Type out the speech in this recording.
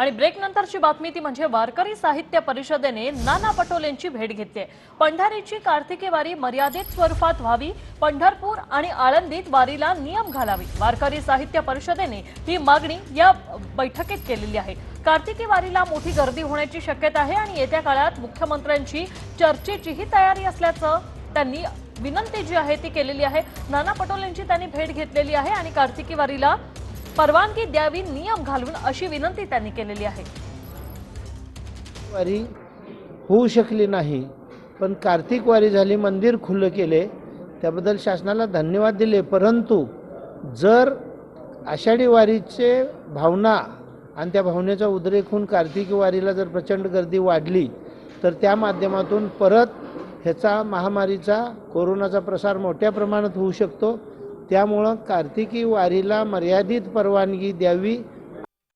आणि ब्रेक नंतरची बातमी ती म्हणजे वारकरी साहित्य परिषदेने नाना पटोलेंची भेट घेतली. पंढरीची कार्तिकी वारी मर्यादित स्वरूपात व्हावी पंढरपूर आणि आळंदीत वारीला नियम घालावी. वारकरी साहित्य परिषदेने ही मागणी या बैठकीत केलेली आहे. कार्तिकी वारीला मोठी गर्दी होण्याची शक्यता आहे आणि येत्या काळात मुख्यमंत्र्यांची चर्चेचीही तयारी असल्याचं त्यांनी विनंती जी आहे ती केलेली आहे. नाना पटोलेंची त्यांनी भेट घेतलेली आहे आणि कार्तिकी वारीला परवानगी द्यावी नियम घालून अशी विनंती त्यांनी केलेली आहे. वारी होऊ शकली नाही पण कार्तिक वारी झाली मंदिर खुलं केले त्याबद्दल शासनाला धन्यवाद दिले. परंतु जर आषाढी वारीचे भावना आणि त्या भावनेचा उद्रेक होऊन कार्तिकी वारीला जर प्रचंड गर्दी वाढली तर त्या माध्यमातून परत ह्याचा महामारीचा कोरोनाचा प्रसार मोठ्या प्रमाणात होऊ शकतो. त्यामुळं कार्तिकी वारीला मर्यादित परवानगी द्यावी